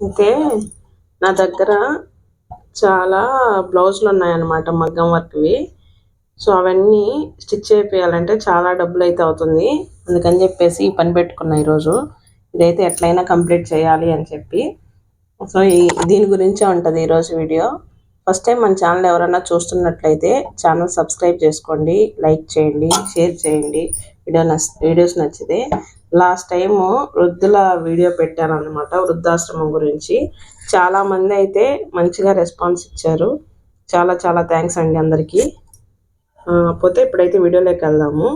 అయితే నా దగ్గర చాలా బ్లౌజులు ఉన్నాయన్నమాట మగ్గం వర్క్వి. సో అవన్నీ స్టిచ్ చేయాలంటే చాలా డబ్బులు అయితే అవుతుంది. అందుకని చెప్పేసి ఈ పని పెట్టుకున్నా ఈరోజు. ఇదైతే ఎట్లయినా కంప్లీట్ చేయాలి అని చెప్పి. సో ఈ దీని గురించే ఉంటుంది ఈరోజు వీడియో. ఫస్ట్ టైం మన ఛానల్ ఎవరైనా చూస్తున్నట్లయితే ఛానల్ సబ్స్క్రైబ్ చేసుకోండి లైక్ చేయండి షేర్ చేయండి. వీడియో వీడియోస్ నచ్చితే లాస్ట్ టైం వృద్ధుల వీడియో పెట్టాను అనమాట వృద్ధాశ్రమం గురించి. చాలామంది అయితే మంచిగా రెస్పాన్స్ ఇచ్చారు. చాలా చాలా థ్యాంక్స్ అండి అందరికీ. పోతే ఇప్పుడైతే వీడియోలోకి వెళ్దాము.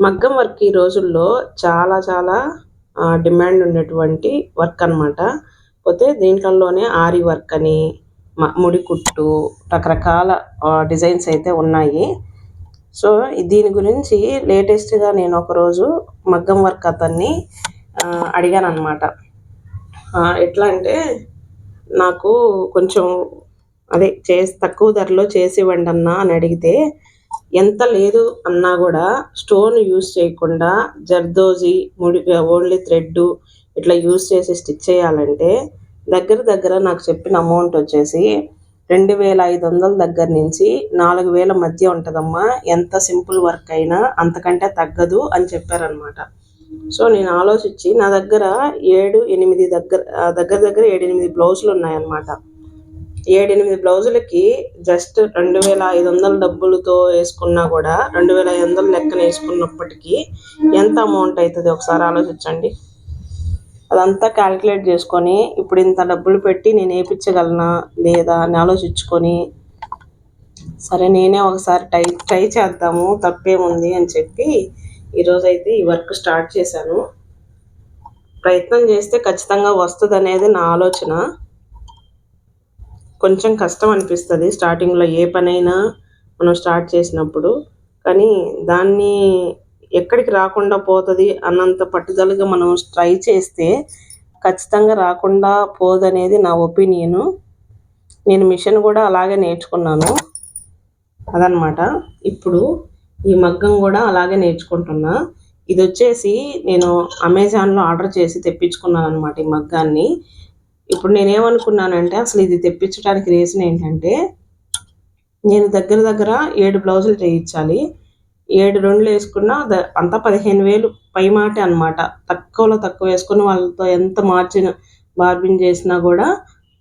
మగ్గం వర్క్ ఈ రోజుల్లో చాలా చాలా డిమాండ్ ఉండేటువంటి వర్క్ అనమాట పోతే దీంట్లోనే ఆరి వర్క్ అని ముడి కుట్టు రకరకాల డిజైన్స్ అయితే ఉన్నాయి. సో దీని గురించి లేటెస్ట్గా నేను ఒకరోజు మగ్గం వర్క్ అతన్ని అడిగాను అనమాట ఎట్లా అంటే నాకు కొంచెం అదే చేసి తక్కువ ధరలో చేసి ఇవ్వండి అన్నా అని అడిగితే ఎంత లేదు అన్నా కూడా స్టోన్ యూస్ చేయకుండా జర్దోజీ ముడి ఓన్లీ థ్రెడ్ ఇట్లా యూస్ చేసి స్టిచ్ చేయాలంటే దగ్గర దగ్గర నాకు చెప్పిన అమౌంట్ వచ్చేసి రెండు వేల ఐదు వందల దగ్గర నుంచి నాలుగు వేల మధ్య ఉంటుందమ్మా. ఎంత సింపుల్ వర్క్ అయినా అంతకంటే తగ్గదు అని చెప్పారనమాట సో నేను ఆలోచించి నా దగ్గర ఏడు ఎనిమిది దగ్గర దగ్గర దగ్గర ఏడు ఎనిమిది బ్లౌజులు ఉన్నాయన్నమాట. ఏడెనిమిది బ్లౌజులకి జస్ట్ రెండు వేల ఐదు వందల డబ్బులతో వేసుకున్నా కూడా రెండు వేల ఐదు వందల లెక్కన వేసుకున్నప్పటికీ ఎంత అమౌంట్ అవుతుంది? ఒకసారి ఆలోచించండి. అదంతా క్యాలిక్యులేట్ చేసుకొని ఇప్పుడు ఇంత డబ్బులు పెట్టి నేను వేయించగలనా లేదా అని ఆలోచించుకొని సరే నేనే ఒకసారి ట్రై ట్రై చేద్దాము తప్పేముంది అని చెప్పి ఈరోజైతే ఈ వర్క్ స్టార్ట్ చేశాను. ప్రయత్నం చేస్తే ఖచ్చితంగా వస్తుంది అనేది నా ఆలోచన. కొంచెం కష్టం అనిపిస్తుంది స్టార్టింగ్లో ఏ పనైనా మనం స్టార్ట్ చేసినప్పుడు. కానీ దాన్ని ఎక్కడికి రాకుండా పోతుంది అన్నంత పట్టుదలగా మనం ట్రై చేస్తే ఖచ్చితంగా రాకుండా పోదనేది నా ఒపీనియను. నేను మిషన్ కూడా అలాగే నేర్చుకున్నాను. అదనమాట. ఇప్పుడు ఈ మగ్గం కూడా అలాగే నేర్చుకుంటున్నా. ఇది వచ్చేసి నేను అమెజాన్లో ఆర్డర్ చేసి తెప్పించుకున్నాను అనమాట ఈ మగ్గాన్ని. ఇప్పుడు నేనేమనుకున్నానంటే అసలు ఇది తెప్పించడానికి రీజన్ ఏంటంటే నేను దగ్గర దగ్గర ఏడు బ్లౌజులు చేయించాలి ఏడు రెండులు వేసుకున్నా అంతా పదిహేను వేలు పై మాట అనమాట తక్కువలో తక్కువ వేసుకుని వాళ్ళతో ఎంత మార్జిన్ బార్బిన్ చేసినా కూడా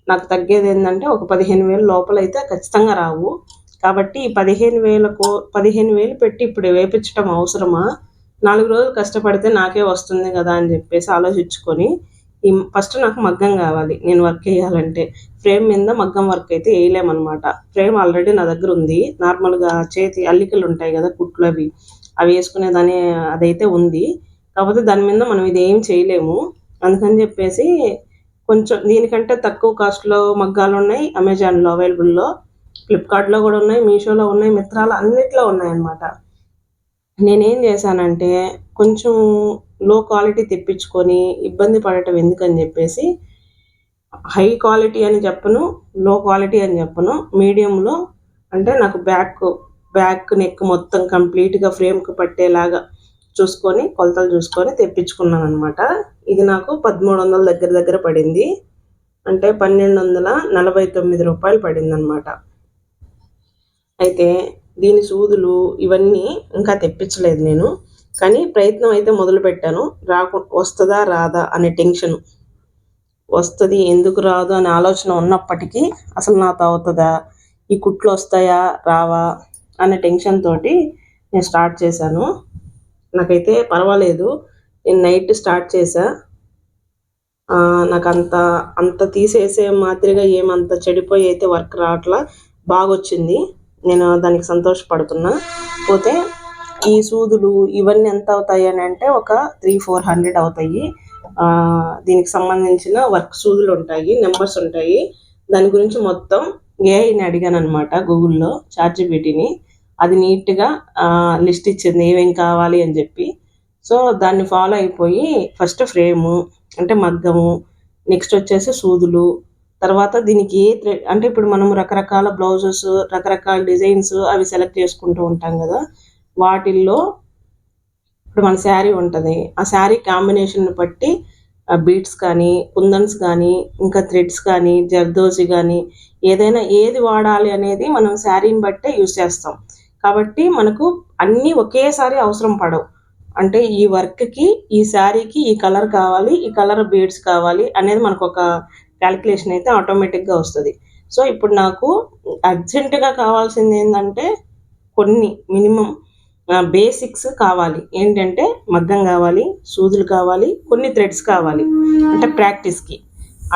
నాకు తగ్గేది ఏంటంటే ఒక పదిహేను వేలు లోపల అయితే ఖచ్చితంగా రావు. కాబట్టి ఈ పదిహేను వేలకు పదిహేను వేలు పెట్టి ఇప్పుడు వేపించడం అవసరమా? నాలుగు రోజులు కష్టపడితే నాకే వస్తుంది కదా అని చెప్పేసి ఆలోచించుకొని ఈ ఫస్ట్ నాకు మగ్గం కావాలి. నేను వర్క్ వేయాలంటే ఫ్రేమ్ మీద మగ్గం వర్క్ అయితే వేయలేమన్నమాట. ఫ్రేమ్ ఆల్రెడీ నా దగ్గర ఉంది. నార్మల్గా చేతి అల్లికలు ఉంటాయి కదా కుట్లు అవి. అవి వేసుకునేదాని అదైతే ఉంది. కాకపోతే దాని మీద మనం ఇది ఏం చేయలేము. అందుకని చెప్పేసి కొంచెం దీనికంటే తక్కువ కాస్ట్లో మగ్గాలు ఉన్నాయి. అమెజాన్లో అవైలబుల్లో ఫ్లిప్కార్ట్లో కూడా ఉన్నాయి మీషోలో ఉన్నాయి మిత్రాలు అన్నిట్లో ఉన్నాయన్నమాట. నేనేం చేశానంటే కొంచెం లో క్వాలిటీ తెప్పించుకొని ఇబ్బంది పడటం ఎందుకని చెప్పేసి హై క్వాలిటీ అని చెప్పను లో క్వాలిటీ అని చెప్పను. మీడియంలో అంటే నాకు బ్యాక్ బ్యాక్ నెక్ మొత్తం కంప్లీట్గా ఫ్రేమ్కి పట్టేలాగా చూసుకొని కొలతలు చూసుకొని తెప్పించుకున్నాను అనమాట ఇది నాకు పదమూడు వందల దగ్గర దగ్గర పడింది. అంటే పన్నెండు వందల నలభై తొమ్మిది రూపాయలు పడింది అనమాట అయితే దీని సూదులు ఇవన్నీ ఇంకా తెప్పించలేదు నేను. కానీ ప్రయత్నం అయితే మొదలుపెట్టాను రాకు వస్తుందా రాదా అనే టెన్షన్. వస్తుంది ఎందుకు రాదు అనే ఆలోచన ఉన్నప్పటికీ అసలు నాతో అవుతుందా? ఈ కుట్లు వస్తాయా? రావా? అనే టెన్షన్ తోటి నేను స్టార్ట్ చేశాను. నాకైతే పర్వాలేదు. నేను నైట్ స్టార్ట్ చేశా. నాకు అంత అంత తీసేసే మాదిరిగా ఏమంత చెడిపోయి అయితే వర్క్ రావట్లా బాగా వచ్చింది నేను దానికి సంతోషపడుతున్నా. పోతే ఈ సూదులు ఇవన్నీ ఎంత అవుతాయి అని అంటే ఒక త్రీ ఫోర్ హండ్రెడ్ అవుతాయి. దీనికి సంబంధించిన వర్క్ సూదులు ఉంటాయి నెంబర్స్ ఉంటాయి. దాని గురించి మొత్తం ఏఐని అడిగాను అనమాట గూగుల్లో చార్జిబిటీని అది నీట్గా లిస్ట్ ఇచ్చింది ఏమేం కావాలి అని చెప్పి. సో దాన్ని ఫాలో అయిపోయి ఫస్ట్ ఫ్రేము అంటే మగ్గము నెక్స్ట్ వచ్చేసి సూదులు. తర్వాత దీనికి ఏ థ్రెడ్ అంటే ఇప్పుడు మనం రకరకాల బ్లౌజెస్ రకరకాల డిజైన్స్ అవి సెలెక్ట్ చేసుకుంటూ ఉంటాం కదా. వాటిల్లో ఇప్పుడు మన శారీ ఉంటుంది. ఆ శారీ కాంబినేషన్ బట్టి బీట్స్ కానీ కుందన్స్ కానీ ఇంకా థ్రెడ్స్ కానీ జర్దోసి కానీ ఏదైనా ఏది వాడాలి అనేది మనం శారీని బట్టే యూజ్ చేస్తాం. కాబట్టి మనకు అన్నీ ఒకేసారి అవసరం పడవు. అంటే ఈ వర్క్కి ఈ శారీకి ఈ కలర్ కావాలి ఈ కలర్ బీడ్స్ కావాలి అనేది మనకు ఒక క్యాలిక్యులేషన్ అయితే ఆటోమేటిక్గా వస్తుంది. సో ఇప్పుడు నాకు అర్జెంటుగా కావాల్సింది ఏంటంటే కొన్ని మినిమం బేసిక్స్ కావాలి. ఏంటంటే మగ్గం కావాలి సూదులు కావాలి కొన్ని థ్రెడ్స్ కావాలి. అంటే ప్రాక్టీస్కి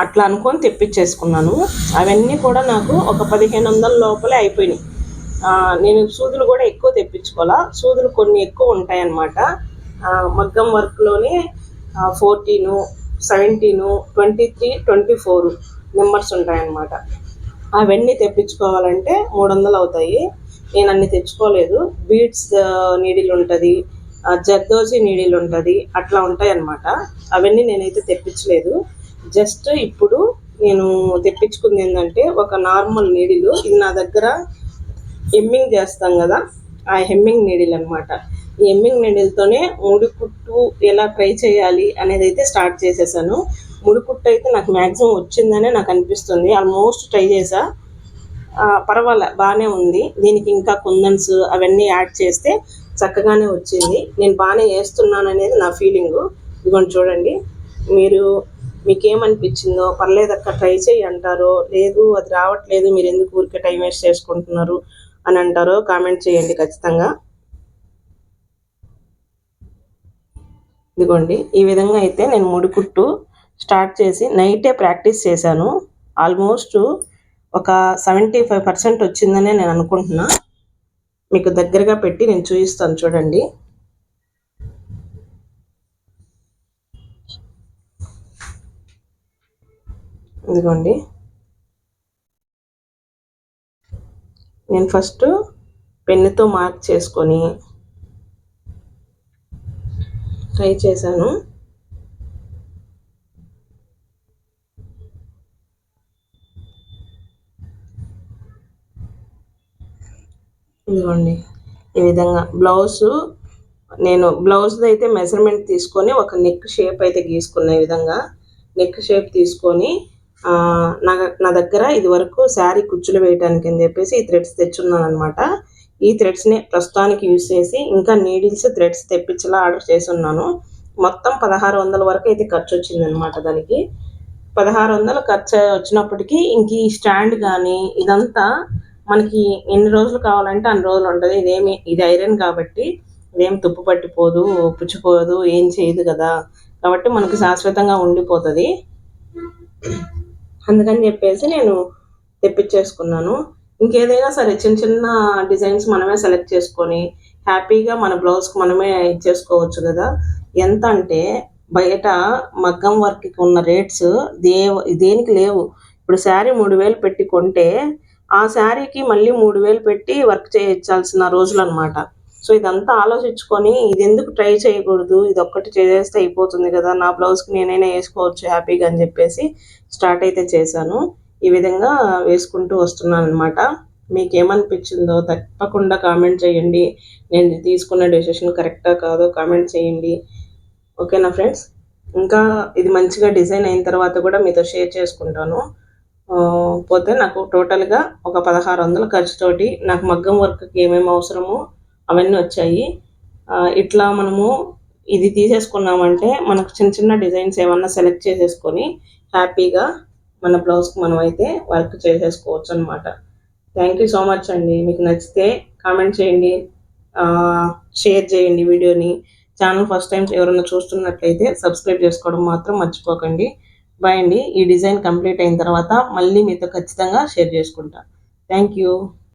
అట్లా అనుకొని తెప్పించేసుకున్నాను. అవన్నీ కూడా నాకు ఒక పదిహేను వందల లోపలే అయిపోయినాయి. నేను సూదులు కూడా ఎక్కువ తెప్పించుకోవాలా? సూదులు కొన్ని ఎక్కువ ఉంటాయన్నమాట. మగ్గం వర్క్లోనే ఫోర్టీను seventeen twenty three twenty four numbers ఉంటాయన్నమాట. అవన్నీ తెప్పించుకోవాలంటే మూడు వందలు అవుతాయి. నేను అన్ని తెచ్చుకోలేదు. బీడ్స్ నీడిల్ ఉంటుంది. జర్దోజీ నీడిల్ ఉంటుంది. అట్లా ఉంటాయి అన్నమాట. అవన్నీ నేనైతే తెప్పించలేదు. జస్ట్ ఇప్పుడు నేను తెప్పించుకుంది ఏంటంటే ఒక నార్మల్ నీడిలు. ఇది నా దగ్గర హెమ్మింగ్ చేస్తాం కదా ఆ హెమ్మింగ్ నీడిల్ అనమాట ఈ హెమ్మింగ్ నీడిల్తోనే ముడి కుట్టు ఎలా ట్రై చేయాలి అనేది అయితే స్టార్ట్ చేసేసాను. ముడి కుట్టు అయితే నాకు మ్యాక్సిమం వచ్చిందనే నాకు అనిపిస్తుంది. ఆల్మోస్ట్ ట్రై చేసా. పర్వాలే బాగానే ఉంది. దీనికి ఇంకా కుందన్స్ అవన్నీ యాడ్ చేస్తే చక్కగానే వచ్చింది. నేను బాగానే వేస్తున్నాను అనేది నా ఫీలింగు. ఇదిగోండి చూడండి. మీరు మీకేమనిపించిందో పర్లేదక్క ట్రై చేయి అంటారో లేదు అది రావట్లేదు మీరు ఎందుకు ఊరికే టైం వేస్ట్ చేసుకుంటున్నారు అని అంటారో కామెంట్ చేయండి ఖచ్చితంగా. ఇదిగోండి ఈ విధంగా అయితే నేను ముడికుట్టు స్టార్ట్ చేసి నైటే ప్రాక్టీస్ చేశాను. ఆల్మోస్ట్ ఒక సెవెంటీ ఫైవ్ పర్సెంట్ వచ్చిందనే నేను అనుకుంటున్నా. మీకు దగ్గరగా పెట్టి నేను చూపిస్తాను చూడండి. ఇదిగోండి. నేను ఫస్ట్ పెన్నుతో మార్క్ చేసుకొని ట్రై చేశాను. ఇదిగోండి. ఈ విధంగా బ్లౌజ్ నేను బ్లౌజ్ది అయితే మెజర్మెంట్ తీసుకొని ఒక నెక్ షేప్ అయితే గీసుకున్న ఈ విధంగా. నెక్ షేప్ తీసుకొని నా నా దగ్గర ఇది వరకు శారీ కుచ్చులు వేయడానికి అని చెప్పేసి ఈ థ్రెడ్స్ తెచ్చున్నాను అనమాట ఈ థ్రెడ్స్ని ప్రస్తుతానికి యూజ్ చేసి ఇంకా నీడిల్స్ థ్రెడ్స్ తెప్పించేలా ఆర్డర్ చేసి ఉన్నాను మొత్తం పదహారు వందల వరకు అయితే ఖర్చు వచ్చిందనమాట దానికి. పదహారు వందలు ఖర్చు వచ్చినప్పటికీ ఇంక ఈ స్టాండ్ కానీ ఇదంతా మనకి ఎన్ని రోజులు కావాలంటే అన్ని రోజులు ఉంటుంది. ఇదేమి ఇది ఐరన్ కాబట్టి ఇదేం తుప్పు పట్టిపోదు పుచ్చిపోదు ఏం చేయదు కదా. కాబట్టి మనకు శాశ్వతంగా ఉండిపోతుంది. అందుకని చెప్పేసి నేను తెప్పించేసుకున్నాను. ఇంకేదైనా సరే చిన్న చిన్న డిజైన్స్ మనమే సెలెక్ట్ చేసుకొని హ్యాపీగా మన బ్లౌజ్కి మనమే ఇచ్చేసుకోవచ్చు కదా. ఎంత అంటే బయట మగ్గం వర్క్కి ఉన్న రేట్స్ దే దేనికి లేవు. ఇప్పుడు శారీ మూడు వేలు పెట్టి కొంటే ఆ శారీకి మళ్ళీ మూడు వేలు పెట్టి వర్క్ చేయించాల్సిన రోజులు అనమాట సో ఇదంతా ఆలోచించుకొని ఇది ఎందుకు ట్రై చేయకూడదు? ఇది ఒక్కటి చేసేస్తే అయిపోతుంది కదా నా బ్లౌజ్కి నేనైనా వేసుకోవచ్చు హ్యాపీగా అని చెప్పేసి స్టార్ట్ అయితే చేశాను. ఈ విధంగా వేసుకుంటూ వస్తున్నాను అనమాట మీకు ఏమనిపించిందో తప్పకుండా కామెంట్ చేయండి. నేను తీసుకున్న డెసిషన్ కరెక్టా కాదో కామెంట్ చేయండి. ఓకేనా ఫ్రెండ్స్? ఇంకా ఇది మంచిగా డిజైన్ అయిన తర్వాత కూడా మీతో షేర్ చేసుకుంటాను. పోతే నాకు టోటల్గా ఒక పదహారు వందల ఖర్చుతోటి నాకు మగ్గం వర్క్కి ఏమేమి అవసరమో అవన్నీ వచ్చాయి. ఇట్లా మనము ఇది తీసేసుకున్నామంటే మనకు చిన్న చిన్న డిజైన్స్ ఏమన్నా సెలెక్ట్ చేసేసుకొని హ్యాపీగా మన బ్లౌజ్కి మనం అయితే వర్క్ చేసేసుకోవచ్చు అనమాట థ్యాంక్ యూ సో మచ్ అండి. మీకు నచ్చితే కామెంట్ చేయండి. షేర్ చేయండి వీడియోని. ఛానల్ ఫస్ట్ టైం ఎవరైనా చూస్తున్నట్లయితే సబ్స్క్రైబ్ చేసుకోవడం మాత్రం మర్చిపోకండి. బాయ్ అండి. ఈ డిజైన్ కంప్లీట్ అయిన తర్వాత మళ్ళీ మీతో ఖచ్చితంగా షేర్ చేసుకుంటా. Thank you.